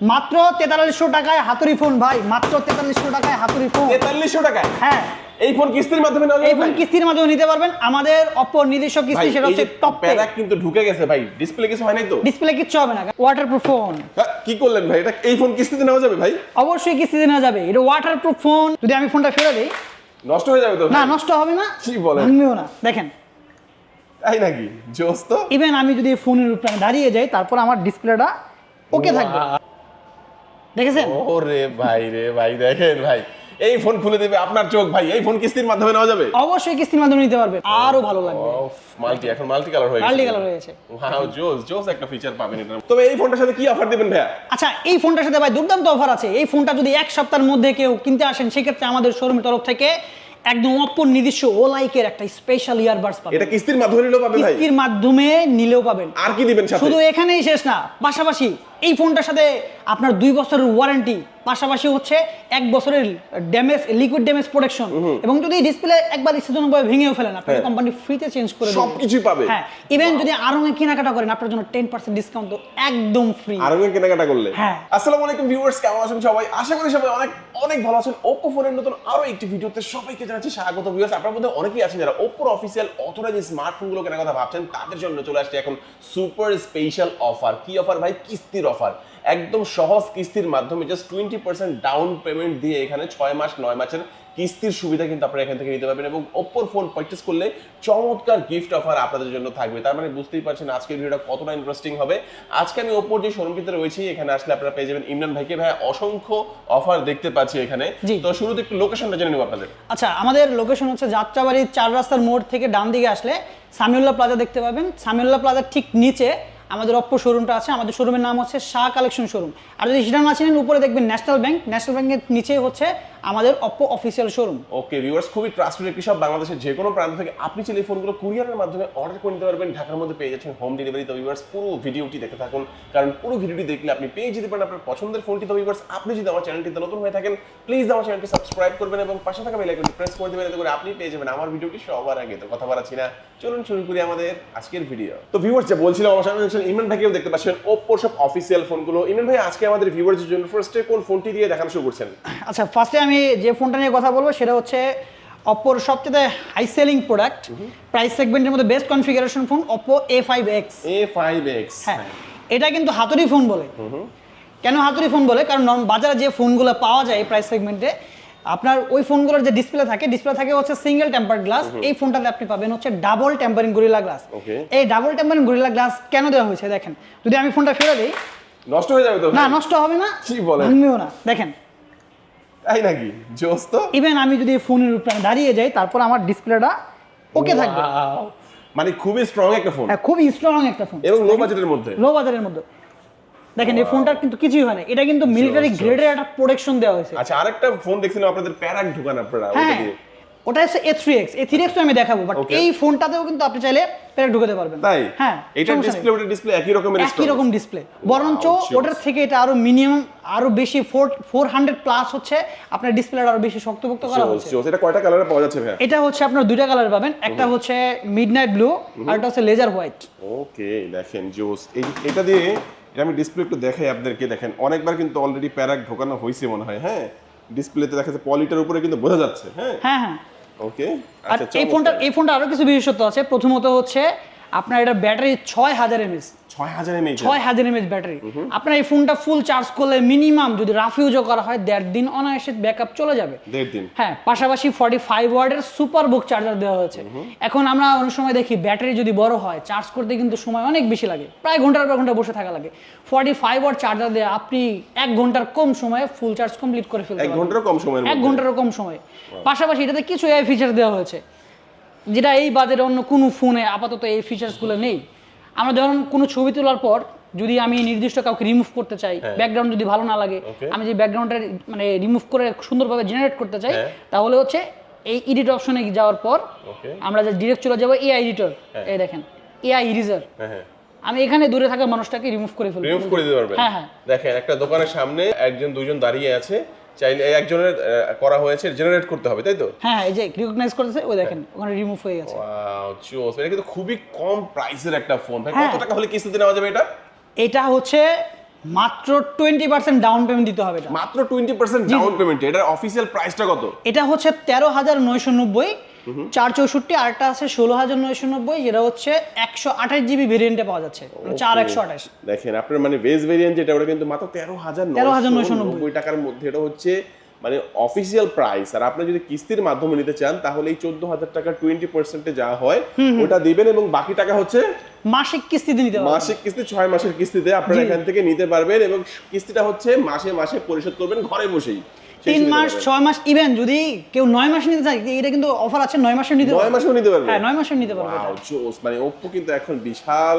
মাত্র তেতাল্লিশশো টাকায় হাতুড়ি ফোন ভাই। মাত্র তেতাল্লিশশো টাকায় হাতুড়ি ফোন তেতাল্লিশশো টাকায়? হ্যাঁ। এই ফোন কিস্তির মাধ্যমে এই ফোন কিস্তির মাধ্যমে নিতে পারবেন। আমাদের অপর কিস্তি সেটা হচ্ছে টপ কিন্তু ঢুকে গেছে ভাই। ডিসপ্লে কিছু হয় নাই তো? ডিসপ্লে কিচ্ছু হবে না। ওয়াটারপ্রুফ ফোন হ্যাঁ, কি করলেন ভাই? এটা এই ফোন কিস্তিতে নেওয়া যাবে ভাই? অবশ্যই কিস্তিতে নেওয়া যাবে। এটা ওয়াটারপ্রুফ ফোন যদি আমি ফোনটা ফেলে দিই। নষ্ট হয়ে যাবে তো না নষ্ট হবে না। কি বলেন? ভাঙবেও না। দেখেন। তাই নাকি? জোস তো। ইভেন আমি যদি ফোনের উপরে দাঁড়িয়ে যাই তারপর আমার ডিসপ্লেটা ওকে থাকবে। দেখেছেন? ওরে ভাই রে ভাই দেখেন ভাই। এই ফোন খুলে দেবে আপনার চোখ ভাই এই ফোন কিস্তির মাধ্যমে নেওয়া যাবে? অবশ্যই কিস্তির মাধ্যমে নিতে পারবে আরও ভালো লাগবে। মাল্টি এখন মাল্টি কালার হয়ে গেছে। মাল্টি কালার হয়েছে ওয়াও জোস জোস একটা ফিচার পাবেন এটা তবে এই ফোনটার সাথে কি অফার দিবেন ভাই আচ্ছা এই ফোনটার সাথে ভাই দুর্দান্ত অফার আছে। এই ফোনটা যদি এক সপ্তাহের মধ্যে কেউ কিনতে আসেন সেক্ষেত্রে আমাদের শোরুমের তরফ থেকে একদম অপর নিজস্ব ও লাইকের একটা স্পেশাল ইয়ারবাডস পাবেন। এটা কিস্তির মাধ্যমে নিলেও পাবেন ভাই। কিস্তির মাধ্যমে নিলেও পাবেন। আর কি দিবেন সাথে? শুধু এখানেই শেষ না পাশাপাশি এই ফোনটার সাথে আপনার দুই বছরের ওয়ারেন্টি পাশাপাশি হচ্ছে এক বছরের ড্যামেজ লিকুইড ড্যামেজ প্রোটেকশন এবং যদি ডিসপ্লে একবার ইচ্ছাজনকভাবে ভেঙেও ফেলেন আপনাকে হ্যাঁ। কোম্পানি ফ্রিতে চেঞ্জ করে দেবে সবকিছুই পাবে। হ্যাঁ ইভেন যদি আরও কেনাকাটা করেন আপনার জন্য টেন পার্সেন্ট ডিসকাউন্ট তো একদম ফ্রি আরও কেনাকাটা করলে। হ্যাঁ। আসসালামু আলাইকুম ভিউয়ার্স কেমন আছেন সবাই? আশা করি সবাই অনেক অনেক ভালো আছেন। ওপ্পো ফোনের নতুন আরও একটি ভিডিওতে সবাইকে জানাচ্ছি স্বাগত ভিউয়ার্স আপনার মধ্যে অনেকেই আছেন যারা ওপ্পোর অফিসিয়াল অথরাইজ স্মার্টফোনগুলো কেনার কথা ভাবছেন তাদের জন্য চলে আসছে এখন সুপার স্পেশাল অফার কি অফার ভাই? কিস্তির অফার একদম সহজ কিস্তির মাধ্যমে just twenty percent down payment দিয়ে এখানে ছয় মাস নয় মাসের কিস্তির সুবিধা কিন্তু আপনারা এখান থেকে নিতে পারবেন এবং ওপ্পোর ফোন পারচেস করলে চমৎকার গিফট অফার আপনাদের জন্য থাকবে। তার মানে বুঝতেই পারছেন আজকের ভিডিওটা কতটা ইন্টারেস্টিং হবে। আজকে আমি ওপ্পোর যে শোরুমটিতে রয়েছি এখানে আসলে আপনারা পেয়ে যাবেন ইমরান ভাইকে। ভাই অসংখ্য অফার দেখতে পাচ্ছি এখানে। তো শুরুতে একটু লোকেশনটা জেনে নেব আপনাদের। আচ্ছা আমাদের লোকেশন হচ্ছে যাত্রাবাড়ির চার রাস্তার মোড় থেকে ডান দিকে আসলে সামিউল্লাহ প্লাজা দেখতে পাবেন। সামিউল্লাহ প্লাজার ঠিক নিচে। আমাদের অপ্পো শোরুমটা আছে, আমাদের শোরুমের নাম হচ্ছে শাহ কালেকশন শোরুম আর যদি সেটা না চিনেন, উপরে দেখবেন ন্যাশনাল ব্যাংক ন্যাশনাল ব্যাংকের নিচে হচ্ছে আমাদের Oppo official showroom okay viewers খুবই ট্রাস্টেড একটি সব বাংলাদেশের যে কোনো প্রান্ত থেকে আপনি চাইলে ফোনগুলো কুরিয়ারের মাধ্যমে অর্ডার করে নিতে পারবেন। ঢাকার মধ্যে পেয়ে যাচ্ছেন হোম ডেলিভারি তো ভিউয়ার্স পুরো ভিডিওটি দেখে থাকুন। কারণ পুরো ভিডিওটি দেখলে আপনি পেয়ে যেতে পারেন আপনার পছন্দের ফোনটি তো ভিউয়ার্স আপনি যদি আমার চ্যানেলটিতে নতুন হয়ে থাকেন প্লিজ আমার চ্যানেলটি সাবস্ক্রাইব করবেন এবং পাশে থাকা বেল আইকনটি প্রেস করে দেবেন। এতে করে আপনি পেয়ে যাবেন আমার ভিডিওটি সবার আগে। তো কথা বাড়াচ্ছি না। চলুন শুরু করি আমাদের আজকের ভিডিও তো ভিউয়ার্স যে বলছিলাম আমার সামনে দেখছেন ইমরান ভাইকেও দেখতে পাচ্ছেন ওপ্পো সব অফিসিয়াল ফোনগুলো ইমরান ভাই আজকে আমাদের ভিউয়ার্সের জন্য ফার্স্টে কোন ফোনটি দিয়ে দেখানো শুরু করছেন? আচ্ছা ফার্স্টে আমি যে ফোনটা নিয়ে কথা বলব সেটা হচ্ছে অপ্পোর সবচেয়ে হাই সেলিং প্রোডাক্ট প্রাইস সেগমেন্টের মধ্যে best configuration phone Oppo A five X A five X হ্যাঁ এটা কিন্তু হাতুড়ি ফোন বলে। কেন হাতুড়ি ফোন বলে? কারণ বাজারে যে ফোনগুলো পাওয়া যায় এই প্রাইস সেগমেন্টে আপনার ওই ফোনগুলোর যে ডিসপ্লে থাকে ডিসপ্লে থাকে হচ্ছে সিঙ্গেল টেম্পার গ্লাস এই ফোনটাতে আপনি পাবেন হচ্ছে ডাবল টেম্পারিং গরিলা গ্লাস এই ডাবল টেম্পারিং গরিলা গ্লাস কেন দেওয়া হয়েছে? দেখেন যদি আমি ফোনটা ফেলে দিই নষ্ট হয়ে যাবে তো না নষ্ট হবে না কি বলেন? না। দেখেন তাই নাকি? জোস তো? ইভেন আমি যদি ফোনের উপরে দাঁড়িয়ে যাই তারপর আমার ডিসপ্লেটা ওকে থাকবে। মানে খুবই স্ট্রং একটা ফোন হ্যাঁ খুবই স্ট্রং একটা ফোন এবং লো বাজেটের মধ্যে। লো বাজেটের মধ্যে। দেখেন এই ফোনটার কিন্তু কিছুই হয় না। এটা কিন্তু মিলিটারি. গ্রেডের একটা প্রোটেকশন দেওয়া হয়েছে। আচ্ছা আরেকটা ফোন দেখছিলাম আপনাদের প্যারাক ঢুকান আপনারা ওটা হ্যাঁ। দিয়ে। ওটা হচ্ছে A three X A three X আমি দেখাবো বাট এই ফোনটাতেও কিন্তু আপনি চাইলে প্যারেক ঢুকাতে পারবেন। তাই? হ্যাঁ এটা ডিসপ্লে ওটা ডিসপ্লে একই রকমের একই রকম ডিসপ্লে বরঞ্চ ওটার থেকে এটা আরও মিনিমাম আরও বেশি ফোর ফোর হান্ড্রেড প্লাস হচ্ছে আপনার ডিসপ্লেটা আরও বেশি শক্তপোক্ত করা হচ্ছে. এটা কয়টা কালারে পাওয়া যাচ্ছে ভাইয়া? এটা হচ্ছে আপনার দুইটা কালার পাবেন একটা হচ্ছে মিডনাইট ব্লু আর একটা হচ্ছে লেজার হোয়াইট ওকে দেখেন জোস। এটা দিয়ে এটা আমি ডিসপ্লে একটু দেখাই আপনাদেরকে দেখেন অনেকবার কিন্তু অলরেডি প্যারাক ঢোকানো হয়েছে মনে হয় হ্যাঁ? ডিসপ্লেতে দেখা যাচ্ছে পলিটার উপরে কিন্তু বোঝা যাচ্ছে হ্যাঁ? হ্যাঁ হ্যাঁ। ওকে আর আচ্ছা এই ফোনটা এই ফোনটা আরও কিছু বিশেষত্ব আছে। প্রথমত হচ্ছে আপনার এটা ব্যাটারি ছয় হাজার এমএস ছয় হাজার এমএইচ ছয় হাজার এমএচ ব্যাটারি। আপনার এই ফোনটা ফুল চার্জ করলে মিনিমাম যদি রাফ ইউজও করা হয় দেড় দিন অনায়াসে ব্যাকআপ চলে যাবে। দেড় দিন। হ্যাঁ পাশাপাশি ফর্টি ফাইভ ওয়ার্ডের সুপার বুক চার্জার দেওয়া হয়েছে। এখন আমরা অনেক সময় দেখি ব্যাটারি যদি বড় হয় চার্জ করতে কিন্তু সময় অনেক বেশি লাগে। প্রায় ঘণ্টার পর ঘণ্টা বসে থাকা লাগে। ফর্টি ফাইভ ওয়ার্ড চার্জার দিয়ে আপনি এক ঘণ্টার কম সময়ে ফুল চার্জ কমপ্লিট করে ফেলতে এক ঘন্টারও কম সময় এক ঘন্টারও কম সময়ে। পাশাপাশি এটাতে কিছু এআই ফিচার দেওয়া হয়েছে। যেটা এই বাজারে অন্য কোনো ফোনে আপাতত এই ফিচার্সগুলো নেই। আমরা ধরুন কোনো ছবি তোলার পর যদি আমি নির্দিষ্ট কাউকে রিমুভ করতে চাই ব্যাকগ্রাউন্ড যদি ভালো না লাগে আমি যে ব্যাকগ্রাউন্ডটা মানে রিমুভ করে সুন্দরভাবে জেনারেট করতে চাই হ্যাঁ। তাহলে হচ্ছে এই এডিট অপশনে যাওয়ার পর আমরা যে ডিরেক্ট চলে যাব এআই এডিটর এই দেখেন এআই ইরিজার হ্যাঁ হ্যাঁ। আমি এখানে দূরে থাকা মানুষটাকে রিমুভ করে ফেলব। রিমুভ করে দিতে পারবেন হ্যাঁ হ্যাঁ। দেখেন একটা দোকানের সামনে একজন দুজন দাঁড়িয়ে আছে। চাইলে একজনের করা হয়েছে জেনারেট করতে হবে তাই তো? হ্যাঁ হ্যাঁ এই যে রিকগনাইজ করতেছে ওই দেখেন ওখানে রিমুভ হয়ে গেছে। ওয়াও জোস এটা কিন্তু খুবই কম প্রাইসের একটা ফোন ভাই হ্যাঁ। কত টাকা হলে কিস্তিতে নেওয়া যাবে এটা? এটা হচ্ছে মাত্র টোয়েন্টি পার্সেন্ট ডাউন পেমেন্ট দিতে হবে এটা। মাত্র টোয়েন্টি পার্সেন্ট ডাউন পেমেন্ট এটার অফিসিয়াল প্রাইসটা কত? এটা হচ্ছে তেরো হাজার নয়শো নব্বই চার চৌষট্টি আরটা আছে ষোলো হাজার নয়শো নব্বই যেটা হচ্ছে একশো আঠাশ জিবি ভেরিয়েন্টে পাওয়া যাচ্ছে। মানে চার একশো আঠাশ। দেখেন আপনার মানে বেস ভেরিয়েন্ট যেটা ওটা কিন্তু মাত্র তেরো হাজার 13,990 নব্বই টাকার মধ্যে। এটা হচ্ছে মানে অফিসিয়াল প্রাইস আর আপনি যদি কিস্তির মাধ্যমে নিতে চান তাহলে এই চোদ্দ হাজার টাকা টোয়েন্টি পার্সেন্টে যা হয় ওটা দিবেন এবং বাকি টাকা হচ্ছে মাসিক কিস্তিতে নিতে পারবেন। মাসিক কিস্তি ছয় মাসের কিস্তিতে আপনারা এখান থেকে নিতে পারবেন এবং কিস্তিটা হচ্ছে মাসে মাসে পরিশোধ করবেন ঘরে বসেই। সেই তিন মাস ছয় মাস ইভেন যদি কেউ নয় মাস নিতে চায় এটা কিন্তু অফার আছে নয় মাসে নিতে নয় মাসেও নিতে পারবেন হ্যাঁ নয় মাসে নিতে পারবে মানে ওপ্পো কিন্তু এখন বিশাল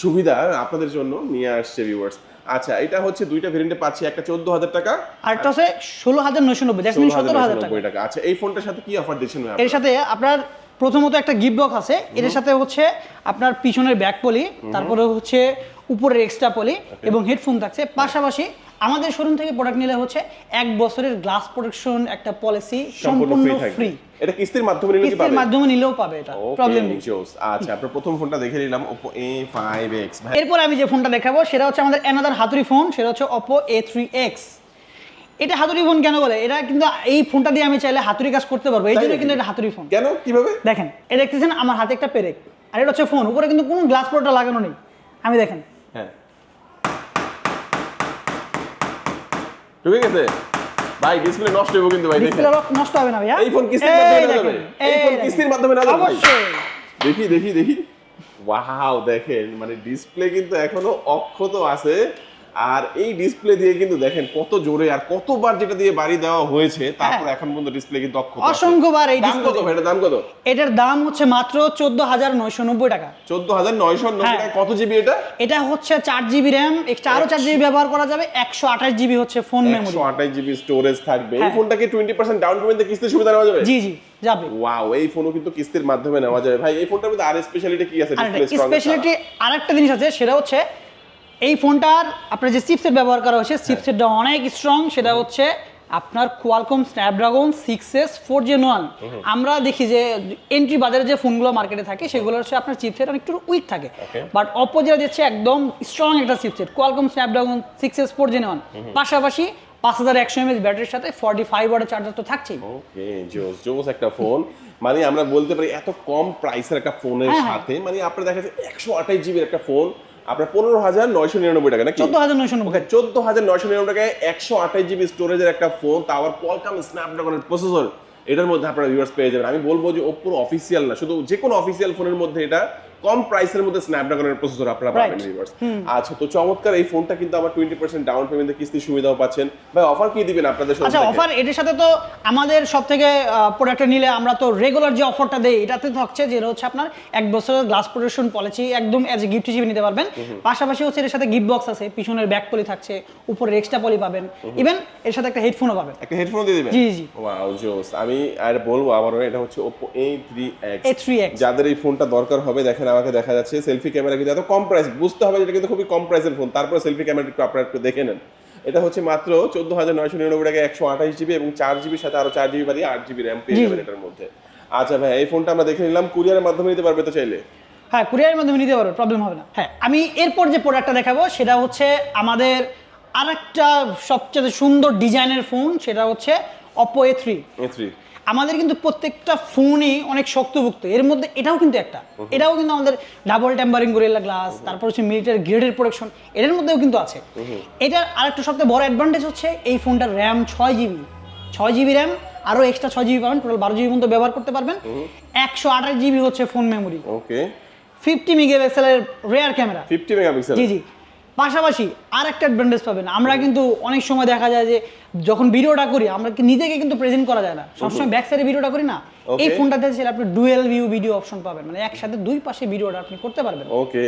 সুবিধা আপনাদের জন্য নিয়ে আসছে ভিউয়ার্স আচ্ছা এটা হচ্ছে দুইটা ভেরিয়েন্টে পাচ্ছি একটা চোদ্দ হাজার টাকা আর একটা হচ্ছে ষোলো হাজার নয়শো নব্বই দ্যাটস মিন সতেরো হাজার টাকা। 16,990 আচ্ছা এই ফোনটার সাথে কি অফার দিচ্ছেন এর সাথে আপনার প্রথমত একটা গিফট বক্স আছে। এর সাথে হচ্ছে আপনার পিছনের ব্যাক পলি তারপরে হচ্ছে উপরের এক্সট্রা পলি এবং হেডফোন থাকছে। পাশাপাশি আমাদের শোরুম থেকে প্রোডাক্ট নিলে হচ্ছে এক বছরের গ্লাস প্রোটেকশন একটা পলিসি সম্পূর্ণ ফ্রি এটা কিস্তির মাধ্যমে নিলে কি কিস্তির পাবে? মাধ্যমে নিলেও পাবে এটা প্রবলেম নেই। আচ্ছা আপনার প্রথম ফোনটা দেখে নিলাম এক্স ভাই। এরপর আমি যে ফোনটা দেখাবো সেটা হচ্ছে আমাদের অ্যানাদার হাতুড়ি ফোন সেটা হচ্ছে থ্রি এক্স এটা হাতুড়ি ফোন কেন বলে? এটা কিন্তু এই ফোনটা দিয়ে আমি চাইলে হাতুড়ি কাজ করতে পারব এই জন্য কিন্তু এটা হাতুড়ি ফোন কেন? কীভাবে? দেখেন এটা দেখতেছেন আমার হাতে একটা পেরেক আর এটা হচ্ছে ফোন উপরে কিন্তু কোনো গ্লাস প্রোডাক্ট লাগানো নেই। আমি দেখেন ঢুকে গেছে? ভাই ডিসপ্লে নষ্ট হবে কিন্তু ভাই ডিসপ্লে নষ্ট হবে না ভাই এই ফোন কিস্তির মাধ্যমে না যাবে এই ফোন কিস্তির মাধ্যমে না যাবে? অবশ্যই। দেখি দেখি দেখি। ওয়াও দেখেন মানে ডিসপ্লে কিন্তু এখনও অক্ষত আছে। আর এই ডিসপ্লে দিয়ে কিন্তু দেখেন কত জোরে আর কতবার যেটা দিয়ে বাড়ি দেওয়া হয়েছে তারপর এখন পর্যন্ত ডিসপ্লে কিন্তু অক্ষত অসংখ্যবার এই দাম কত এটার দাম কত? এটার দাম হচ্ছে মাত্র চোদ্দ হাজার নয়শো নব্বই টাকা। চোদ্দ হাজার নয়শো নব্বই হ্যাঁ। টাকা কত জিবি এটা? এটা হচ্ছে চার জিবি র্যাম এক্সট্রা আরও চার জিবি ব্যবহার করা যাবে একশো আঠাশ জিবি হচ্ছে ফোন মেমোরি একশো আঠাশ জিবি স্টোরেজ থাকবে। এই হ্যাঁ। ফোনটাকে টোয়েন্টি পার্সেন্ট ডাউন পেমেন্টে কিস্তির সুবিধা নেওয়া যাবে? জি জি যাবে। ওয়াও এই ফোনও কিন্তু কিস্তির মাধ্যমে নেওয়া যাবে। ভাই এই ফোনটার মধ্যে আর স্পেশালিটি কি আছে? ডিসপ্লে স্পেশালিটি আরেকটা জিনিস আছে সেটা হচ্ছে এই ফোনটার আপনার যে চিপসেট ব্যবহার করা হয়েছে হ্যাঁ। চিপসেটটা অনেক স্ট্রং সেটা হচ্ছে আপনার Qualcomm Snapdragon six S four Gen one আমরা দেখি যে এন্ট্রি বাজারে যে ফোনগুলো মার্কেটে থাকে সেগুলো হচ্ছে আপনার চিপসেট অনেক একটু উইক থাকে। বাট অপো যেটা দিচ্ছে একদম স্ট্রং একটা chipset Qualcomm Snapdragon six S four Gen one পাশাপাশি পাঁচ হাজার একশো এমএচ ব্যাটারির সাথে ফর্টি ফাইভ ওয়াটের চার্জার তো থাকছেই। ওকে জোস জোস একটা ফোন মানে আমরা বলতে পারি এত কম প্রাইসের একটা ফোনের হ্যাঁ, হ্যাঁ। সাথে মানে আপনার দেখা যাচ্ছে একশো আঠাশ জিবির একটা ফোন আপনার পনেরো হাজার নয়শো নিরানব্বই টাকা নাকি? চোদ্দ হাজার নয়শো নব্বই চোদ্দ হাজার নয়শো নিরানব্বই টাকায় একশো আঠাশ জিবি স্টোরেজের একটা ফোন তা আবার কোয়ালকাম স্ন্যাপড্রাগনের প্রসেসর এটার মধ্যে আপনারা ভিউয়ার্স পেয়ে যাবেন। আমি বলব যে ওপ্পোর অফিসিয়াল না শুধু যে কোনো অফিসিয়াল ফোনের মধ্যে এটা কম প্রাইসের মধ্যে স্ন্যাপড্রাগনের প্রসেসর আপনারা পাবেন. ভিউয়ার্স আচ্ছা তো চমৎকার এই ফোনটা কিন্তু আবার টোয়েন্টি পার্সেন্ট ডাউন পেমেন্টে কিস্তির সুবিধাও পাচ্ছেন। ভাই অফার কি দিবেন আপনাদের আচ্ছা অফার এটার সাথে তো আমাদের সব থেকে প্রোডাক্টটা নিলে আমরা তো রেগুলার যে অফারটা দেই এটাতে থাকছে যেটা হচ্ছে আপনার এক বছরের গ্লাস প্রোটেকশন পলিসি একদম এজ এ গিফট হিসেবে নিতে পারবেন। পাশাপাশি হচ্ছে এর সাথে গিফট বক্স আছে পিছনের ব্যাক পলি থাকছে উপরে এক্সট্রা পলি পাবেন। ইভেন এর সাথে একটা হেডফোনও পাবেন। একটা হেডফোন দিয়ে দিবেন? জি, জি। ওয়াও জোস। আমি আর বলব আবারও এটা হচ্ছে Oppo A3X A3X যাদের এই ফোনটা দরকার হবে দেখেন আমাকে দেখা যাচ্ছে সেলফি ক্যামেরা কিন্তু এত কম প্রাইস বুঝতে হবে যেটা কিন্তু খুবই কম প্রাইসের ফোন তারপরে সেলফি ক্যামেরা একটু আপনারা একটু দেখে নেন। এটা হচ্ছে মাত্র চোদ্দ হাজার নয়শো নিরানব্বই টাকা একশো আঠাশ জিবি এবং চার জিবির সাথে আরও চার জিবি বাড়িয়ে আট জিবি র্যাম পেয়ে যাবেন এটার মধ্যে। আচ্ছা ভাই এই ফোনটা আমরা দেখে নিলাম। কুরিয়ারের মাধ্যমে নিতে পারবে তো চাইলে? হ্যাঁ কুরিয়ারের মাধ্যমে নিতে পারবে প্রবলেম হবে না। হ্যাঁ আমি এরপর যে প্রোডাক্টটা দেখাবো সেটা হচ্ছে আমাদের আরেকটা সবচেয়ে সুন্দর ডিজাইনের ফোন সেটা হচ্ছে Oppo A three A three আমাদের কিন্তু প্রত্যেকটা ফোনই অনেক শক্তভুক্ত। এর মধ্যে এটাও কিন্তু একটা। এটাও কিন্তু আমাদের ডাবল টেম্পারিং গোরিল্লা গ্লাস তারপর হচ্ছে মিলিটারি গ্রেডের প্রোডাকশন এটার মধ্যেও কিন্তু আছে। এটার আরেকটা সবথেকে বড় অ্যাডভান্টেজ হচ্ছে এই ফোনটার র্যাম ছয় জিবি ছয় জিবি র্যাম আরও এক্সট্রা ছয় জিবি পাবেন টোটাল বারো জিবি পর্যন্ত ব্যবহার করতে পারবেন। একশো আঠাশ জিবি হচ্ছে ফোন মেমোরি ওকে ফিফটি মেগাপিক্সেলের রেয়ার ক্যামেরা ফিফটি মেগাপিক্সেল জি জি। পাশাপাশি আর একটা অ্যাডভান্টেজ পাবেন। আমরা কিন্তু অনেক সময় দেখা যায় যে যখন ভিডিওটা করি আমরা কি নিজেকে কিন্তু প্রেজেন্ট করা যায় না। সবসময় ব্যাক সাইডে ভিডিওটা করি না। এই ফোনটাতে ছিল আপনি ডুয়েল ভিউ ভিডিও অপশন পাবেন। মানে একসাথে দুই পাশে ভিডিওটা আপনি করতে পারবেন। ওকে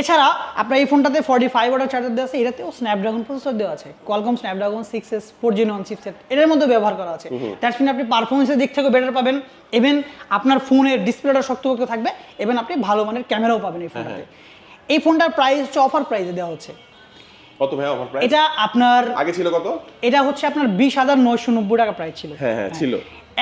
এছাড়া আপনার এই ফোনটাতে ফর্টি ফাইভ ওয়াটার চার্জার দেওয়া আছে। এটাতেও স্ন্যাপড্রাগন প্রসেসর দেওয়া আছে। Qualcomm Snapdragon six S four G নন চিপসেট এটার মধ্যে ব্যবহার করা আছে। দ্যাটস মিন আপনি পারফরমেন্সের দিক থেকেও বেটার পাবেন। ইভেন আপনার ফোনের ডিসপ্লেটা শক্তপোক্ত থাকবে। এবং আপনি ভালো মানের ক্যামেরাও পাবেন এই ফোনটাতে। এই ফোনটার প্রাইস হচ্ছে অফার প্রাইসে দেওয়া হচ্ছে। কত ভাই অফার প্রাইস এটা আপনার আগে ছিল কত? এটা হচ্ছে আপনার বিশ হাজার নয়শো নব্বই টাকা প্রাইস ছিল। হ্যাঁ হ্যাঁ ছিল।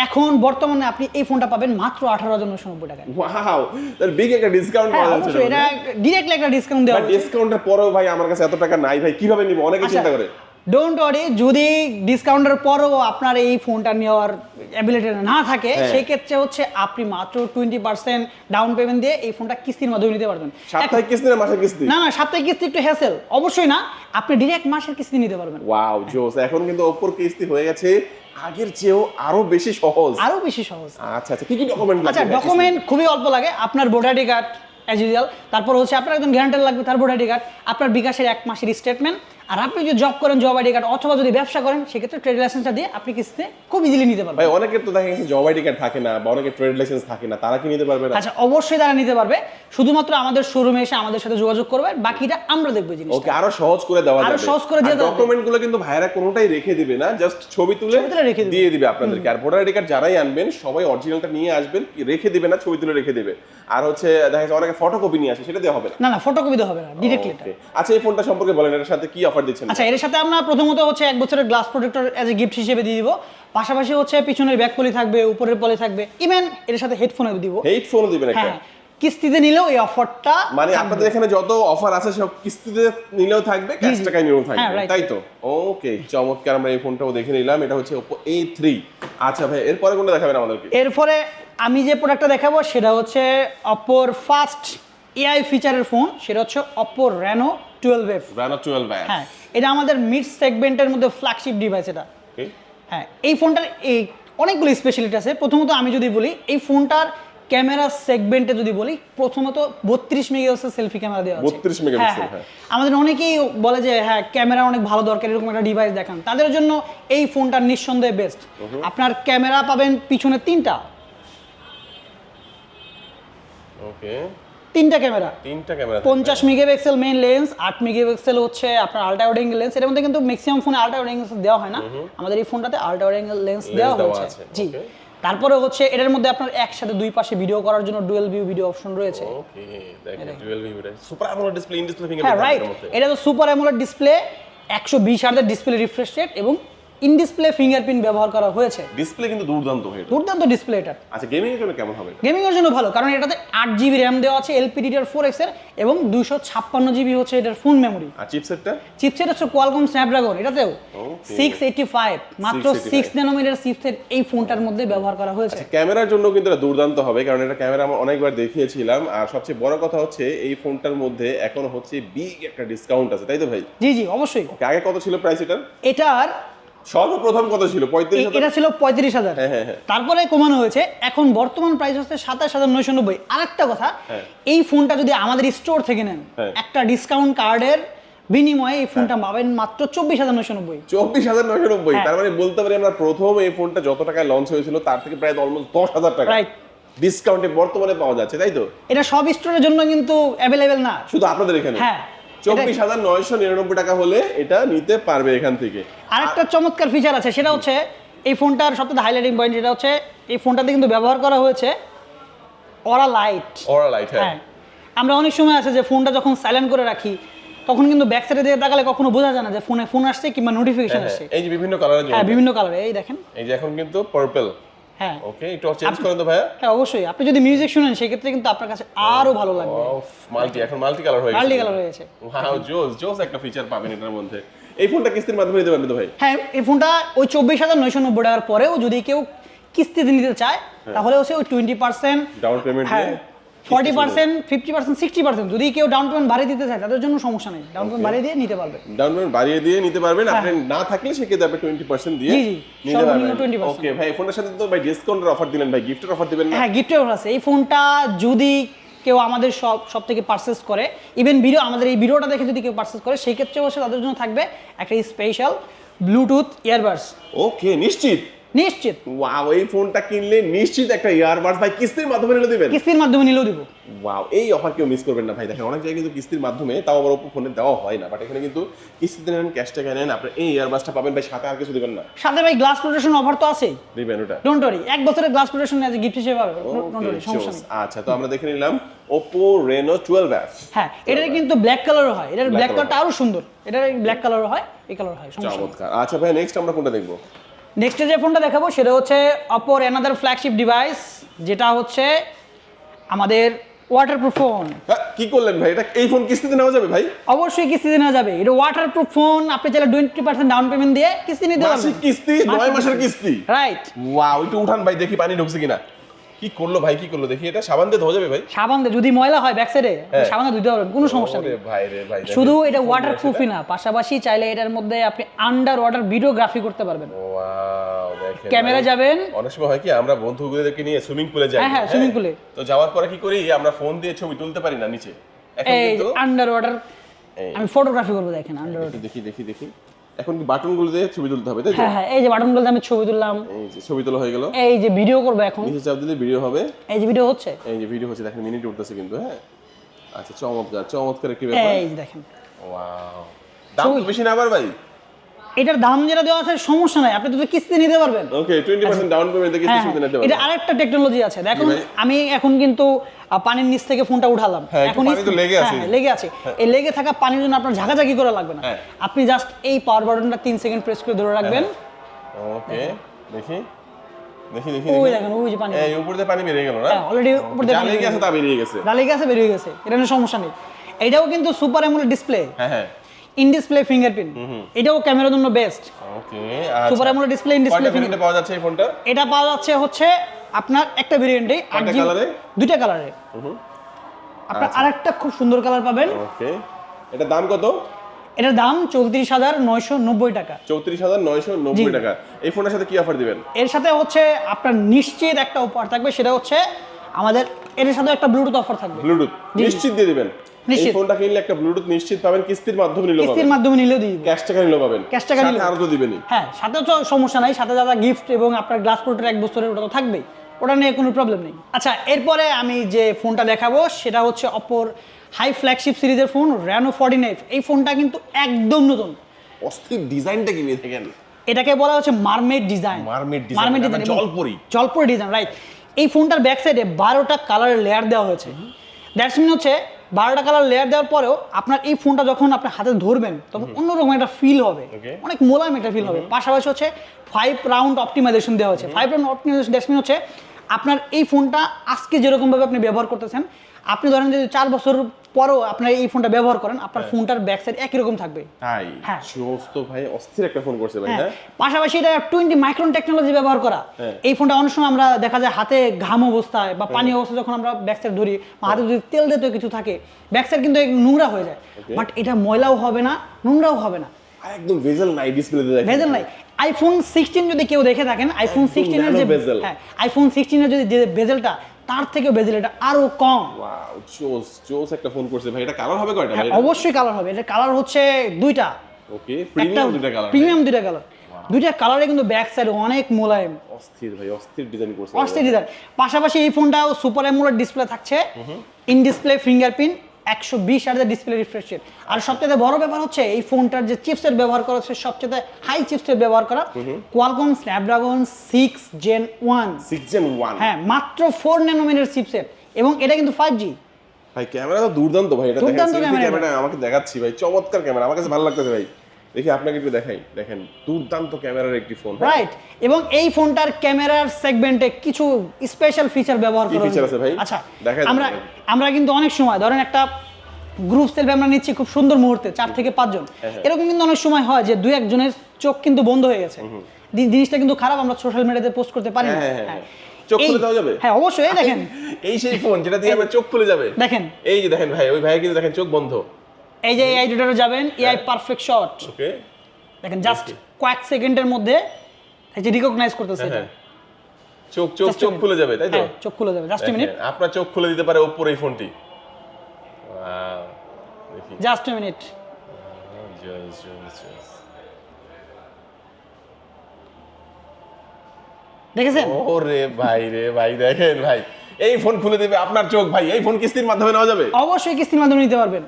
এখন বর্তমানে আপনি এই ফোনটা পাবেন মাত্র আঠারো হাজার নশো নব্বই টাকা ওয়াও তাহলে বিগ একটা ডিসকাউন্ট হ্যাঁ পাওয়া যাচ্ছে এটা ডিরেক্টলি একটা ডিসকাউন্ট দেওয়া হচ্ছে। ডিসকাউন্টের পরেও ভাই আমার কাছে এত টাকা নাই ভাই কীভাবে নিব? অনেকে আচ্ছা। চিন্তা করে। ডোন্ট ওয়ারি যদি ডিসকাউন্টের পরেও আপনার এই ফোনটা নেওয়ার অ্যাবিলিটি না থাকে হ্যাঁ। সেই ক্ষেত্রে হচ্ছে আপনি মাত্র টোয়েন্টি পার্সেন্ট ডাউন পেমেন্ট দিয়ে এই ফোনটা কিস্তির মাধ্যমে নিতে পারবেন। সাপ্তাহিক কিস্তি না মাসের কিস্তি? না না সাপ্তাহিক কিস্তি একটু হ্যাসেল অবশ্যই না আপনি ডিরেক্ট মাসের কিস্তি নিতে পারবেন। ওয়াও জোস। এখন কিন্তু ওপ্পোর কিস্তি হয়ে গেছে। আগের চেয়েও আরও বেশি সহজ। আরও বেশি সহজ। আচ্ছা আচ্ছা কি কি ডকুমেন্ট আচ্ছা ডকুমেন্ট খুবই অল্প লাগে। আপনার voter ID card as usual তারপর হচ্ছে আপনার একজন গ্যারান্টার লাগবে তার ভোটার আইডি কার্ড আপনার বিকাশের এক মাসের স্টেটমেন্ট আর আপনি যদি জব করেন জব আইডি কার্ড অথবা যদি ব্যবসা করেন সেক্ষেত্রে ট্রেড লাইসেন্সটা দিয়ে আপনি কিস্তিতে খুব ইজিলি নিতে পারবেন। ভাই অনেকের তো দেখা গেছে জব আইডি কার্ড থাকে না বা অনেকের ট্রেড লাইসেন্স থাকে না তারা কি নিতে পারবে না? আচ্ছা অবশ্যই তারা নিতে পারবে। শুধুমাত্র আমাদের শোরুমে এসে আমাদের সাথে যোগাযোগ করবে বাকিটা আমরা দেখব জিনিস ওকে আরও সহজ করে দেওয়া যাবে। আরও সহজ করে দিয়ে দেওয়া যাবে। ডকুমেন্ট কিন্তু ভাইরা কোনোটাই রেখে দিবে না জাস্ট ছবি তুলে রেখে দিয়ে দিবে আপনাদেরকে। আর ভোটার আইডি কার্ড যারাই আনবেন সবাই অরিজিনালটা নিয়ে আসবেন রেখে দিবে না ছবি তুলে রেখে দিবে। আর হচ্ছে দেখা যাচ্ছে অনেকে ফটোকপি নিয়ে আসে সেটা দেওয়া হবে না। না ফটোকপি তো হবে না ডিরেক্টলি. আচ্ছা এই ফোনটা সম্পর্কে বলেন এটার সাথে কি অফার দিচ্ছেন আচ্ছা এর সাথে আমরা প্রথমত হচ্ছে এক বছরের glass protector as a gift হিসেবে দিয়ে দিব। পাশাপাশি হচ্ছে পিছনের ব্যাক পলি থাকবে উপরের পলি থাকবে ইভেন এর সাথে হেডফোনও দিব। হেডফোনও দিবেন একটা। হ্যাঁ কিস্তিতে নিলেও এই অফারটা মানে আপনাদের এখানে যত অফার আছে সব কিস্তিতে নিলেও থাকবে ক্যাশ টাকায় নিলেও হ্যাঁ, থাকবে তাই তো? ওকে চমৎকার আমরা এই ফোনটাও দেখে নিলাম। এটা হচ্ছে Oppo A3 আচ্ছা ভাই এরপরে কোনটা দেখাবেন আমাদেরকে? এরপরে আমি যে প্রোডাক্টটা দেখাবো সেটা হচ্ছে অপোর ফার্স্ট এআই ফিচারের ফোন সেটা হচ্ছে অপো রেনো টুয়েলভ এফ 12 ভাই হ্যাঁ এটা আমাদের মিড সেগমেন্টের মধ্যে ফ্ল্যাগশিপ ডিভাইস এটা। হ্যাঁ এই ফোনটার এই অনেকগুলো স্পেশালিটি আছে। প্রথমত আমি যদি বলি এই ফোনটার ক্যামেরা সেগমেন্টে যদি বলি প্রথমত বত্রিশ মেগাপিক্সেল সেলফি ক্যামেরা দেওয়া আছে। 32 megapixel, হ্যাঁ। আমাদের অনেকেই বলে যে হ্যাঁ ক্যামেরা অনেক ভালো দরকার এরকম একটা ডিভাইস দেখান। তাদের জন্য এই ফোনটা নিঃসন্দেহে বেস্ট আপনার ক্যামেরা পাবেন পিছনে তিনটা। ওকে তিনটা ক্যামেরা। তিনটা ক্যামেরা পঞ্চাশ মেগাপিক্সেল মেইন লেন্স আট মেগাপিক্সেল হচ্ছে আপনার আল্ট্রা ওয়াইড অ্যাঙ্গেল লেন্স এর মধ্যে কিন্তু ম্যাক্সিমাম ফোনে আল্ট্রা ওয়াইড অ্যাঙ্গেল দেওয়া হয় না। আমাদের এই ফোনটাতে আল্ট্রা ওয়াইড অ্যাঙ্গেল লেন্স দেওয়া হয়েছে। জি। তারপরে হচ্ছে এটার মধ্যে আপনার একসাথে দুই পাশে ভিডিও করার জন্য ডুয়েল ভিউ ভিডিও অপশন রয়েছে। ওকে দেখেন dual view super AMOLED display in display fingerprint right এটা তো সুপার অ্যামোলেড ডিসপ্লে একশো বিশ হার্জের ডিসপ্লে রিফ্রেশ রেট এবং ইন ডিসপ্লে ফিঙ্গারপ্রিন্ট ব্যবহার করা হয়েছে। ডিসপ্লে কিন্তু দুর্দান্ত হয়ে দুর্দান্ত ডিসপ্লে এটা। আচ্ছা গেমিং এর জন্য কেমন হবে গেমিং এর জন্য ভালো কারণ এটাতে আট জিবি র্যাম দেওয়া আছে এলপিডিডিআর ফোর এক্সের এবং দুইশো ছাপ্পান্ন জিবি হচ্ছে এটার ফোন মেমোরি আর চিপসেটটা চিপসেট হচ্ছে কোয়ালকম স্ন্যাপড্রাগন এটাতেও. সিক্স এইটি ফাইভ মাত্র 685 সিক্স ন্যানোমিটার চিপসেট এই ফোনটার মধ্যে ব্যবহার করা হয়েছে। ক্যামেরার জন্য কিন্তু এটা দুর্দান্ত হবে কারণ এটা ক্যামেরা আমরা অনেকবার দেখিয়েছিলাম আর সবচেয়ে বড় কথা হচ্ছে এই ফোনটার মধ্যে এখন হচ্ছে বিগ একটা ডিসকাউন্ট আছে তাই তো ভাই? জি জি অবশ্যই। আগে কত ছিল প্রাইস এটার? এটার সর্বপ্রথম কত ছিল? পঁয়ত্রিশ এটা ছিল পঁয়ত্রিশ হাজার। হ্যাঁ, হ্যাঁ, হ্যাঁ। তারপরে কমানো হয়েছে এখন বর্তমান প্রাইস হচ্ছে সাতাশ হাজার নয়শো নব্বই। আরেকটা কথা হ্যাঁ। এই ফোনটা যদি আমাদের স্টোর থেকে নেন। একটা ডিসকাউন্ট কার্ডের বিনিময়ে এই ফোনটা পাবেন মাত্র চব্বিশ হাজার নয়শো নব্বই। চব্বিশ হাজার নয়শো নব্বই। তার মানে বলতে পারি আমরা প্রথম এই ফোনটা যত টাকায় লঞ্চ হয়েছিল তার থেকে প্রায় অলমোস্ট দশ হাজার টাকা Right. ডিসকাউন্টে বর্তমানে পাওয়া যাচ্ছে তাই তো? এটা সব স্টোরের জন্য কিন্তু অ্যাভেলেবেল না। শুধু আপনাদের এখানে? হ্যাঁ। চব্বিশ হাজার নয়শো নিরানব্বই টাকা হলে এটা নিতে পারবে এখান থেকে। আরেকটা চমৎকার ফিচার আছে সেটা হচ্ছে এই ফোনটার সবথেকে হাইলাইটিং পয়েন্ট যেটা হচ্ছে এই ফোনটাতে কিন্তু ব্যবহার করা হয়েছে অরা লাইট ওরা লাইট হ্যাঁ। হ্যাঁ। আমরা অনেক সময় আছে যে ফোনটা যখন সাইলেন্ট করে রাখি তখন কিন্তু ব্যাক সাইডে দিয়ে তাকালে কখনো বোঝা যায় না যে ফোনে ফোন আসছে কিংবা নোটিফিকেশন হ্যাঁ, আসছে। এই যে বিভিন্ন কালারের হ্যাঁ বিভিন্ন কালারে এই দেখেন। এই যে এখন কিন্তু পার্পল হ্যাঁ। ওকে একটু চেঞ্জ করেন তো ভাইয়া। হ্যাঁ অবশ্যই। আপনি যদি মিউজিক শুনেন সেক্ষেত্রে কিন্তু আপনার কাছে আরও ভালো লাগবে। মাল্টি এখন মাল্টি কালার হয়েছে মাল্টি কালার হয়েছে ওয়াও জোস জোস একটা ফিচার পাবেন এটার মধ্যে। এই ফোনটা কিস্তির মাধ্যমে নিতে পারবেন তো ভাই? হ্যাঁ এই ফোনটা ওই চব্বিশ হাজার নয়শো নব্বই টাকার পরেও যদি কেউ কিস্তিতে নিতে চায় তাহলে হচ্ছে ওই টোয়েন্টি পার্সেন্ট ডাউন পেমেন্ট হ্যাঁ দিয়ে? Forty percent fifty percent sixty percent যদি কেউ ডাউন পেমেন্ট বাড়িয়ে দিতে চায় তাদের জন্য সমস্যা নেই। ডাউন পেমেন্ট বাড়িয়ে দিয়ে নিতে পারবে। ডাউন পেমেন্ট বাড়িয়ে দিয়ে নিতে পারবেন। আপনি না থাকলে সেক্ষেত্রে আপনি টোয়েন্টি পার্সেন্ট দিয়ে নিতে পারবেন। ওকে ভাই ফোনের সাথে তো ভাই ডিসকাউন্টের অফার দিলেন ভাই গিফটের অফার দিবেন হ্যাঁ গিফটের অফার আছে। এই ফোনটা যদি কেউ আমাদের সব সব থেকে পারচেস করে ইভেন ভিডিও আমাদের এই ভিডিওটা দেখে যদি কেউ পারচেস করে সেই ক্ষেত্রে অবশ্যই তাদের জন্য থাকবে একটা স্পেশাল ব্লুটুথ ইয়ারবাডস ওকে নিশ্চিত। নিশ্চিত। ওয়াও এই ফোনটা কিনলে নিশ্চিত একটা ইয়ারবাডস ভাই কিস্তির মাধ্যমে নিলে দিবেন। কিস্তির মাধ্যমে নিলেও দিব। ওয়াও এই অফার কেউ মিস করবেন না ভাই। দেখেন অনেক জায়গায় কিন্তু কিস্তির মাধ্যমে তাও আবার ওপো ফোনে দেওয়া হয় না। বাট এখানে কিন্তু কিস্তিতে নেন ক্যাশ টাকা নেন আপনি এই ইয়ারবাডসটা পাবেন ভাই সাথে আর কিছু দিবেন না। সাথে ভাই গ্লাস প্রোটেকশন অফার তো আছেই। দিবেন ওটা। ডোন্ট ওয়ারি এক বছরের গ্লাস প্রোটেকশন আছে গিফট হিসেবে পাবে। ডোন্ট ওয়ারি সমস্যা নেই। আচ্ছা তো আমরা দেখে নিলাম ওপো রেনো 12 F হ্যাঁ এটার কিন্তু ব্ল্যাক কালারও হয়। এটার ব্ল্যাক কালারটা আরও সুন্দর। এটার ব্ল্যাক কালারও হয় এই কালার হয় চমৎকার। আচ্ছা ভাই নেক্সট আমরা কোনটা দেখব? নেক্সট যে ফোনটা দেখাবো সেটা হচ্ছে অপর অ্যানাদার ফ্ল্যাগশিপ ডিভাইস যেটা হচ্ছে আমাদের ওয়াটারপ্রুফ ফোন কি করলেন ভাই? এটা এই ফোন কিস্তিতে নেওয়া যাবে ভাই? অবশ্যই কিস্তিতে নেওয়া যাবে। এটা ওয়াটারপ্রুফ ফোন আপনি চাইলে টোয়েন্টি পার্সেন্ট ডাউন পেমেন্ট দিয়ে কিস্তি নিতে মাসিক পারবেন কিস্তি 9 মাসের কিস্তি। রাইট ওয়াও একটু উঠান ভাই দেখি পানি ঢুকছে কিনা। কি করল ভাই কি করল? দেখি এটা সাবান দিয়ে ধোয়া যাবে ভাই? সাবান দিয়ে যদি ময়লা হয় ব্যাক সাইডে হ্যাঁ। সাবান দিয়ে ধুতে পারবেন কোনো সমস্যা নেই। ভাই রে ভাই শুধু এটা ওয়াটারপ্রুফই না পাশাপাশি চাইলে এটার মধ্যে আপনি আন্ডার ওয়াটার ভিডিওগ্রাফি করতে পারবেন। ওয়াও দেখেন ক্যামেরা যাবেন। অনেক সময় হয় কি আমরা বন্ধুগুলোদেরকে নিয়ে সুইমিং পুলে যাই হ্যাঁ, সুইমিং পুলে তো যাওয়ার পরে কি করি আমরা ফোন দিয়ে ছবি তুলতে পারি না নিচে? এখন এই কিন্তু আন্ডার ওয়াটার আমি ফটোগ্রাফি করব দেখেন আন্ডার দেখি দেখি দেখি দেখি। এখন কি বাটনগুলো দিয়ে ছবি তুলতে হবে তাই তো? হ্যাঁ হ্যাঁ এই যে বাটনগুলোতে আমি ছবি তুললাম। এই যে ছবি তোলা হয়ে গেল। এই যে ভিডিও করব এখন। নিচে চাপ দিলে ভিডিও হবে। এই যে ভিডিও হচ্ছে? এই যে ভিডিও হচ্ছে দেখেন মিনিট উঠতেছে কিন্তু হ্যাঁ? আচ্ছা চমৎকার চমৎকার কি ব্যাপার। এই যে দেখেন। ওয়াও দাম তো বেশি না আবার ভাই? এটার দাম যেটা দেওয়া আছে সমস্যা নাই। আপনি তো কিস্তি নিতে পারবেন। ওকে 20% ডাউন পেমেন্ট দেখে হ্যাঁ কিছু নিতে এটা আরেকটা টেকনোলজি আছে। দেখুন আমি এখন কিন্তু পানির নিচ থেকে ফোনটা উঠালাম। হ্যাঁ, এখন পানি তো লেগে আছে। লেগে আছে। এই লেগে থাকা পানির জন্য আপনার ঝাঁকাঝাঁকি করা লাগবে না। হ্যাঁ। আপনি জাস্ট এই পাওয়ার বাটনটা তিন সেকেন্ড প্রেস করে ধরে রাখবেন। ওকে দেখি। দেখি দেখি ওই দেখি। দেখেন ওই যে পানি। এই উপর দিয়ে পানি বেরিয়ে গেল না? হ্যাঁ অলরেডি উপর দিয়ে লেগে আছে তা বেরিয়ে গেছে। গেছে বেরিয়ে গেছে। এটা নিয়ে সমস্যা নেই। এটাও কিন্তু সুপার অ্যামোলেড ডিসপ্লে হ্যাঁ হ্যাঁ। ইন ডিসপ্লে ফিঙ্গারপ্রিন্ট এটাও ক্যামেরার জন্য best okay super AMOLED display in display পাওয়া যাচ্ছে এই ফোনটা এটা পাওয়া যাচ্ছে হচ্ছে আপনার একটা ভেরিয়েন্টে আট এ? দুইটা কালারে আপনার আচ্ছা। আরেকটা খুব সুন্দর কালার পাবেন। ওকে এটা দাম কত? এটার দাম চৌত্রিশ হাজার নয়শো নব্বই টাকা। চৌত্রিশ হাজার নয়শো নব্বই টাকা। এই ফোনের সাথে কি অফার দিবেন? এর সাথে হচ্ছে আপনার নিশ্চিত একটা অফার থাকবে সেটা হচ্ছে আমাদের এর সাথে একটা ব্লুটুথ অফার থাকবে। ব্লুটুথ নিশ্চিত দিয়ে দিবেন। এই নিশ্চিত। ফোনটা কিনলে একটা ব্লুটুথ নিশ্চিত পাবেন কিস্তির মাধ্যমে নিলেও কিস্তির মাধ্যমে নিলেও দিবে। ক্যাশ টাকা নিলেও পাবেন। Cash টাকা নিলেও। আরও তো দিবেনই। হ্যাঁ সাথে তো সমস্যা নাই সাথে যারা গিফট এবং আপনার গ্লাস প্রোটেক্ট এক বছরের ওটা তো থাকবেই। ওটা নিয়ে কোনো প্রবলেম নেই। আচ্ছা এরপরে আমি যে ফোনটা দেখাবো সেটা হচ্ছে অপর হাই ফ্ল্যাগশিপ সিরিজের ফোন র্যানো ফর্টি এই ফোনটা কিন্তু একদম নতুন। অস্থির ডিজাইনটা কি নিয়ে থাকেন? এটাকে বলা হচ্ছে mermaid design Mermaid design, mermaid design জলপরি। জলপরি ডিজাইন রাইট এই ফোনটার ব্যাক সাইডে বারোটা কালারের লেয়ার দেওয়া হয়েছে। দ্যাটস মিন হচ্ছে বারোটা কালার লেয়ার দেওয়ার পরেও আপনার এই ফোনটা যখন আপনি হাতে ধরবেন তখন অন্যরকম একটা ফিল হবে। অনেক মোলায়েম একটা ফিল হবে। পাশাপাশি হচ্ছে ফাইভ রাউন্ড অপটিমাইজেশন দেওয়া হচ্ছে ফাইভ রাউন্ড অপটিমাইজেশন ড্যাশমিন মিন হচ্ছে আপনার এই ফোনটা আজকে যেরকমভাবে আপনি ব্যবহার করতেছেন আপনি ধরেন যদি চার বছর পরও আপনার এই ফোনটা ব্যবহার করেন আপনার ফোনটার ব্যাক সাইড একই রকম থাকবে। হ্যাঁ। জোস ভাই অস্থির একটা ফোন করছে ভাই হ্যাঁ। হ্যাঁ? পাশাপাশি এটা টোয়েন্টি মাইক্রন টেকনোলজি ব্যবহার করা। হ্যাঁ। এই ফোনটা অনেক সময় আমরা দেখা যায় হাতে ঘাম অবস্থায় বা পানি অবস্থায় যখন আমরা ব্যাক সাইড ধরি বা হাতে যদি তেল জাতীয় কিছু থাকে ব্যাক সাইড কিন্তু নোংরা হয়ে যায়। বাট এটা ময়লাও হবে না নোংরাও হবে না। একদম ভেজেল নাই ডিসপ্লে দেখেন। ভেজেল নাই। আইফোন সিক্সটিন যদি কেউ দেখে থাকেন আইফোন একদম সিক্সটিনের যে হ্যাঁ আইফোন সিক্সটিনের যদি যে বেজেলটা তার থেকে বেজেল এটা আরও কম। ওয়াও জোস জোস একটা ফোন করছে ভাই এটা কালার হবে কয়টা হ্যাঁ ভাই অবশ্যই কালার হবে এটা কালার হচ্ছে দুইটা। ওকে প্রিমিয়াম দুইটা কালার প্রিমিয়াম দুইটা কালার দুইটা কালারে কিন্তু ব্যাক সাইড অনেক মোলায়েম। অস্থির ভাই অস্থির ডিজাইন করছে। অস্থির ডিজাইন পাশাপাশি এই ফোনটাও সুপার অ্যামোলেড ডিসপ্লে থাকছে। ইন ডিসপ্লে ফিঙ্গারপ্রিন্ট একশো বিশ আর ডিসপ্লে রিফ্রেশ রেট আর সবচেয়ে বড় ব্যাপার হচ্ছে এই ফোনটার যে চিপসের ব্যবহার করা হচ্ছে সবচেয়ে হাই চিপসের ব্যবহার করা Qualcomm Snapdragon six Gen one six Gen one হ্যাঁ মাত্র ফোর ন্যানোমিটার চিপসেট এবং এটা কিন্তু ফাইভ জি ভাই ক্যামেরা তো দুর্দান্ত ভাই। এটা। ক্যামেরা আমাকে দেখাচ্ছি ভাই। চমৎকার ক্যামেরা আমার কাছে ভালো লাগতেছে ভাই। দেখি আপনাকে একটু দেখাই। দেখেন দুর্দান্ত ক্যামেরার একটি ফোন রাইট এবং এই ফোনটার ক্যামেরার সেগমেন্টে কিছু স্পেশাল ফিচার ব্যবহার করা হয়েছে। আছে ভাই? আচ্ছা দেখাই আমরা আমরা কিন্তু অনেক সময় ধরেন একটা গ্রুপ সেলফি আমরা নিচ্ছি খুব সুন্দর মুহূর্তে চার থেকে পাঁচজন। হ্যাঁ, এরকম কিন্তু অনেক সময় হয় যে দুই একজনের চোখ কিন্তু বন্ধ হয়ে গেছে। জিনিসটা কিন্তু খারাপ আমরা সোশ্যাল মিডিয়াতে পোস্ট করতে পারি না। হ্যাঁ, হ্যাঁ, হ্যাঁ। চোখ খুলে দেওয়া যাবে? হ্যাঁ অবশ্যই দেখেন। এই সেই ফোন যেটা দিয়ে আমার চোখ খুলে যাবে। দেখেন। এই যে দেখেন ভাই ওই ভাই কিন্তু দেখেন চোখ বন্ধ। এই যে এই দুটোরে যাবেন হ্যাঁ। এআই পারফেক্ট শট ওকে দেখেন জাস্ট কয়েক সেকেন্ডের মধ্যে এই যে রিকগনাইজ করতেছে এটা। হ্যাঁ। চোখ চোখ চোখ খুলে যাবে তাই তো? হ্যাঁ, চোখ খুলে যাবে। জাস্ট মিনিট আপনার চোখ খুলে দিতে পারে ওপ্পোর এই ফোনটি। Just minute. দেখেছেন? ওরে ভাই রে ভাই দেখেন ভাই। এই ফোন খুলে দেবে আপনার চোখ ভাই। এই ফোন কিস্তির মাধ্যমে নেওয়া যাবে? অবশ্যই কিস্তির মাধ্যমে নিতে পারবেন।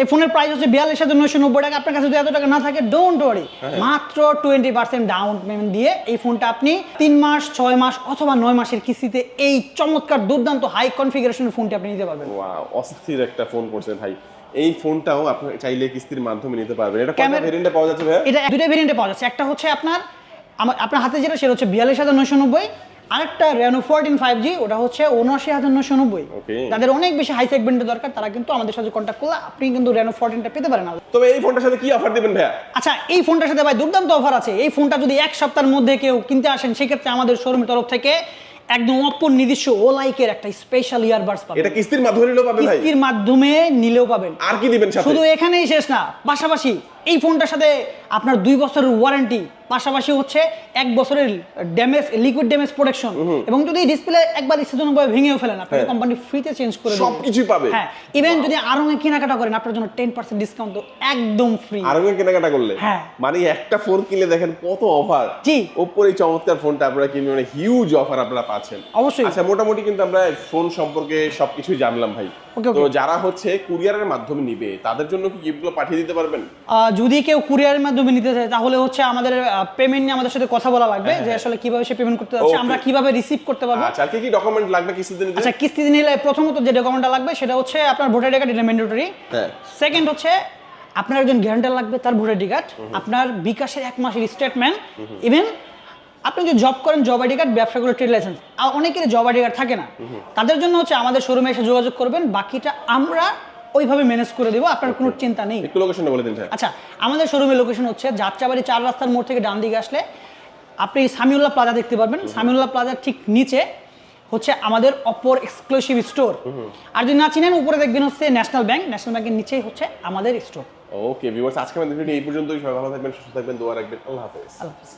এই ফোনের প্রাইস হচ্ছে বিয়াল্লিশ হাজার নয়শো নব্বই টাকা। আপনার কাছে যদি এত টাকা না থাকে ডোন্ট ওয়ারি মাত্র টোয়েন্টি পার্সেন্ট ডাউন পেমেন্ট দিয়ে এই ফোনটা আপনি তিন মাস ছয় মাস অথবা নয় মাসের কিস্তিতে এই চমৎকার দুর্দান্ত হাই কনফিগারেশনের ফোনটি আপনি নিতে পারবেন। অস্থির একটা ফোন করছে ভাই। এই ফোনটাও আপনি চাইলে কিস্তির মাধ্যমে নিতে পারবেন। এটা কয়টা ভেরিয়েন্টে পাওয়া যাচ্ছে ভাই এটা দুটো ভেরিয়েন্টে পাওয়া যাচ্ছে। একটা হচ্ছে আপনার আমার আপনার হাতে যেটা সেটা হচ্ছে বিয়াল্লিশ হাজার নয়শো নব্বই। আরেকটা রেনো ফোরটিন ফাইভ জি ওটা হচ্ছে উনআশি হাজার নয়শো নব্বই. যাদের অনেক বেশি হাই সেগমেন্টের দরকার তারা কিন্তু আমাদের সাথে কন্ট্যাক্ট করলে আপনি কিন্তু রেনো ফোরটিনটা পেতে পারেন তবে এই ফোনটার সাথে কি অফার দিবেন ভাইয়া? আচ্ছা এই ফোনটার সাথে ভাই দুর্দান্ত অফার আছে। এই ফোনটা যদি এক সপ্তাহের মধ্যে কেউ কিনতে আসেন সেক্ষেত্রে আমাদের শোরুমের তরফ থেকে একদম অপর নিজস্ব ও লাইকের একটা স্পেশাল ইয়ারবাডস পাবেন। এটা কিস্তির মাধ্যমে নিলেও পাবেন ভাই? কিস্তির মাধ্যমে নিলেও পাবেন। আর কি দিবেন সাথে? শুধু এখানেই শেষ না পাশাপাশি এই ফোনটার সাথে আপনার দুই বছরের ওয়ারেন্টি পাশাপাশি হচ্ছে এক বছরের ড্যামেজ লিকুইড ড্যামেজ প্রোটেকশন এবং যদি ডিসপ্লে একবার ইচ্ছাজনকভাবে ভেঙেও ফেলেন আপনাকে হ্যাঁ। কোম্পানি ফ্রিতে চেঞ্জ করে দেবে সবকিছুই পাবে হ্যাঁ ইভেন যদি আরও কেনাকাটা করেন আপনার জন্য টেন পার্সেন্ট ডিসকাউন্ট তো একদম ফ্রি আরও কেনাকাটা করলে হ্যাঁ। মানে একটা ফোন কিনলে দেখেন কত অফার জি। ওপোর এই চমৎকার ফোনটা আপনারা কিনলে মানে হিউজ অফার আপনারা পাচ্ছেন অবশ্যই। আচ্ছা মোটামুটি কিন্তু আমরা ফোন সম্পর্কে সবকিছুই জানলাম ভাই. তো যারা হচ্ছে কুরিয়ারের মাধ্যমে নিবে তাদের জন্য কি গিফটগুলো পাঠিয়ে দিতে পারবেন যদি কেউ কুরিয়ারের মাধ্যমে নিতে চায় তাহলে হচ্ছে আমাদের পেমেন্ট নিয়ে আমাদের সাথে কথা বলা লাগবে যে আসলে কীভাবে সে পেমেন্ট করতে যাচ্ছে আমরা কীভাবে রিসিভ করতে পারব। আচ্ছা কি কি ডকুমেন্ট লাগবে কিস্তিতে নিতে? আচ্ছা কিস্তি নিলে প্রথমত যে ডকুমেন্টটা লাগবে সেটা হচ্ছে আপনার ভোটার কার্ড এটা ম্যান্ডেটরি হ্যাঁ। সেকেন্ড হচ্ছে আপনার একজন গ্যারান্টার লাগবে তার ভোটার আইডি কার্ড আপনার বিকাশের এক মাসের স্টেটমেন্ট ইভেন আপনি যদি জব করেন জব আইডি কার্ড ব্যবসা করে ট্রেড লাইসেন্স আর অনেকের জব আইডি কার্ড থাকে না। তাদের জন্য হচ্ছে আমাদের শোরুমে এসে যোগাযোগ করবেন। বাকিটা আমরা ওইভাবে ম্যানেজ করে দেবো আপনার কোনো চিন্তা নেই। একটু লোকেশনটা বলে দিন স্যার। আচ্ছা আমাদের শোরুমের লোকেশন হচ্ছে যাত্রাবাড়ি চার রাস্তার মোড় থেকে ডান দিকে আসলে। আপনি সামিউল্লাহ প্লাজা দেখতে পারবেন। সামিউল্লাহ প্লাজার ঠিক নিচে হচ্ছে আমাদের অপর এক্সক্লুসিভ স্টোর আর যদি না চিনেন উপরে দেখবেন হচ্ছে ন্যাশনাল ব্যাংক ন্যাশনাল ব্যাংকের নিচেই হচ্ছে আমাদের স্টোর ওকে ভিউয়ার্স আজকে আমাদের ভিডিও এই পর্যন্তই। সবাই ভালো থাকবেন সুস্থ থাকবেন দোয়া রাখবেন। আল্লাহ হাফেজ। আল্লাহ হাফিজ।